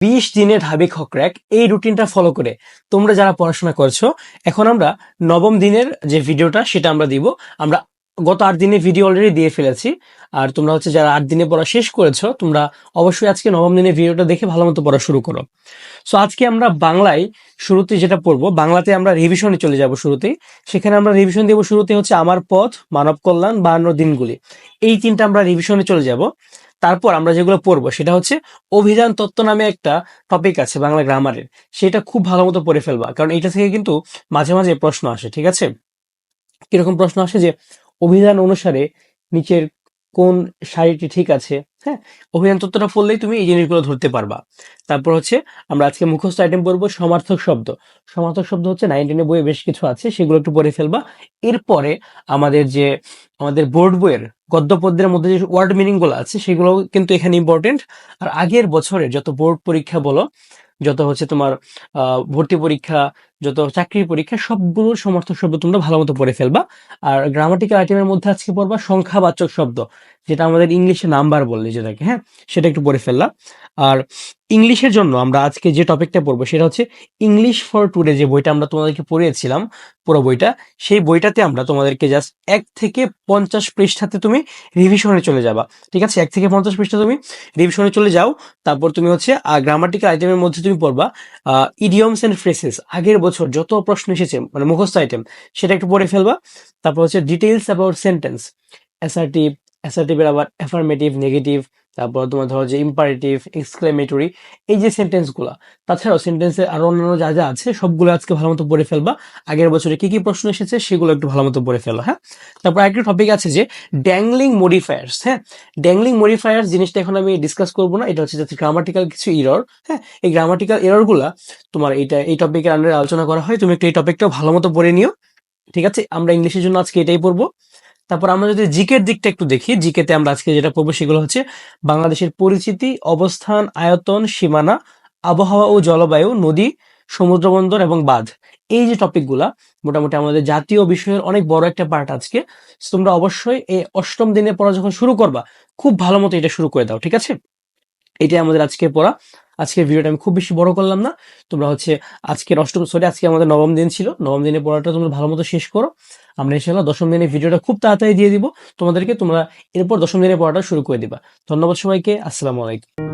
বিশ দিনে ঢাবিক হকর্যাক এই রুটিনটা ফলো করে তোমরা যারা পড়াশোনা করছ, এখন আমরা নবম দিনের যে ভিডিওটা সেটা আমরা দিব। আমরা গত আট দিনের ভিডিও অলরেডি দিয়ে ফেলেছি। আর তোমরা হচ্ছে যারা আট দিনে পড়া শেষ করেছ, তোমরা অবশ্যই আজকে নবম দিনের ভিডিওটা দেখে ভালো মতো পড়া শুরু করো। সো আজকে আমরা বাংলায় শুরুতে যেটা পড়ব, বাংলাতে আমরা রিভিশনে চলে যাব শুরুতেই। সেখানে আমরা রিভিশন দেবো শুরুতে হচ্ছে আমার পথ, মানব কল্যাণ, বায়ান্ন দিনগুলি। এই তিনটা আমরা রিভিশনে চলে যাব। তারপর আমরা যেগুলো পড়ব, সেটা হচ্ছে অভিধান তত্ত্ব নামে একটা টপিক আছে বাংলা গ্রামারের সেটা খুব ভালো মতো পড়ে ফেলবা, কারণ এটা থেকে কিন্তু মাঝে মাঝে প্রশ্ন আসে, ঠিক আছে? কীরকম প্রশ্ন আসে যে, অভিধান অনুসারে নিচের কোন শাড়িটি ঠিক আছে হ্যাঁ? অভিধান তত্ত্বটা পড়লেই তুমি এই জিনিসগুলো ধরতে পারবা। তারপর হচ্ছে, আমরা আজকে মুখস্থ আইটেম পড়ব সমার্থক শব্দ। সমার্থক শব্দ হচ্ছে নাইনটিনের বইয়ে বেশ কিছু আছে, সেগুলো একটু পড়ে ফেলবা। এরপরে আমাদের যে, আমাদের বোর্ড বইয়ের গদ্য পদ্যের মধ্যে যে ওয়ার্ড মিনিংগুলো আছে সেগুলো কিন্তু এখানে ইম্পর্টেন্ট আর আগের বছরে যত বোর্ড পরীক্ষা বলো, যত হচ্ছে তোমার ভর্তি পরীক্ষা যত চাকরির পরীক্ষা, সবগুলোর সমর্থক শব্দ তোমরা ভালো মতো পড়ে ফেলবা। আর গ্রামাটিক্যাল আইটেমের মধ্যে আজকে পড়বা সংখ্যাবাচক শব্দ, যেটা আমাদের ইংলিশে নাম্বার বললে যেটাকে হ্যাঁ? সেটা একটু পড়ে ফেললাম। আর ইংলিশের জন্য আমরা আজকে যে টপিকটা পড়ব সেটা হচ্ছে ইংলিশ ফর টুডে যে বইটা আমরা তোমাদেরকে পড়িয়েছিলাম, পুরো বইটা, সেই বইটাতে আমরা তোমাদেরকে জাস্ট এক থেকে পঞ্চাশ পৃষ্ঠাতে তুমি রিভিশনে চলে যাবা। ঠিক আছে? এক থেকে পঞ্চাশ পৃষ্ঠা তুমি রিভিশনে চলে যাও। তারপর তুমি হচ্ছে গ্রামাটিক্যাল আইটেমের মধ্যে তুমি পড়বা ইডিয়মস অ্যান্ড ফ্রেসেস আগের বছর যত প্রশ্ন এসেছে মানে মুখস্থ আইটেম সেটা একটু পড়ে ফেলবা। তারপর হচ্ছে ডিটেলস অ্যাবাউট সেন্টেন্স অ্যাসার্টিভ অ্যাসার্টিভের আবার অ্যাফার্মেটিভ নেগেটিভ তারপর তোমার ধরো যে ইম্পারেটিভ এক্সক্লেমেটরি এই যে সেন্টেন্সগুলো তাছাড়াও সেন্টেন্সের আরও অন্যান্য যা যা আছে, সবগুলো আজকে ভালো মতো পড়ে ফেলবা। আগের বছরে কি কি প্রশ্ন এসেছে, সেগুলো একটু ভালো মতো পড়ে ফেলো হ্যাঁ? তারপর আরেকটা টপিক আছে যে ড্যাংলিং মডিফায়ার্স হ্যাঁ? ড্যাংলিং মডিফায়ার্স জিনিসটা এখন আমি ডিসকাস করব না, এটা হচ্ছে যাতে গ্রামাটিক্যাল কিছু ইরর হ্যাঁ? এই গ্রামাটিক্যাল এররগুলা তোমার এটা এই টপিকের আন্ডারে আলোচনা করা হয়, তুমি একটু এই টপিকটাও ভালো মতো পড়ে নিও, ঠিক আছে? আমরা ইংলিশের জন্য আজকে এটাই পড়ব। তারপর আমরা যদি জিকের দিকটা একটু দেখি, জিকেতে আমরা আজকে যেটা পড়ব সেগুলো হচ্ছে বাংলাদেশের পরিচিতি, অবস্থান, আয়তন, সীমানা, আবহাওয়া ও জলবায়ু, নদী সমুদ্রবন্দর এবং বাঁধ। এই যে টপিকগুলা মোটামুটি আমাদের জাতীয় বিষয়ের অনেক বড় একটা পার্ট আজকে। তোমরা অবশ্যই এই অষ্টম দিনে পড়া যখন শুরু করবা, খুব ভালো মতো এটা শুরু করে দাও, ঠিক আছে? এটাই আমাদের আজকে পড়া। আজকের ভিডিওটা আমি খুব বেশি বড় করলাম না। তোমরা হচ্ছে আজকের অষ্টম সরি আজকে আমাদের নবম দিন ছিল। নবম দিনের পড়াটা তোমরা ভালো মতো শেষ করো। আমরা ইনশাল্লাহ দশম দিনের ভিডিওটা খুব তাড়াতাড়ি দিয়ে দিব। তোমাদেরকে তোমরা এরপর দশম দিনের পড়াটা শুরু করে দিবা। ধন্যবাদ সবাইকে। আসসালামু আলাইকুম।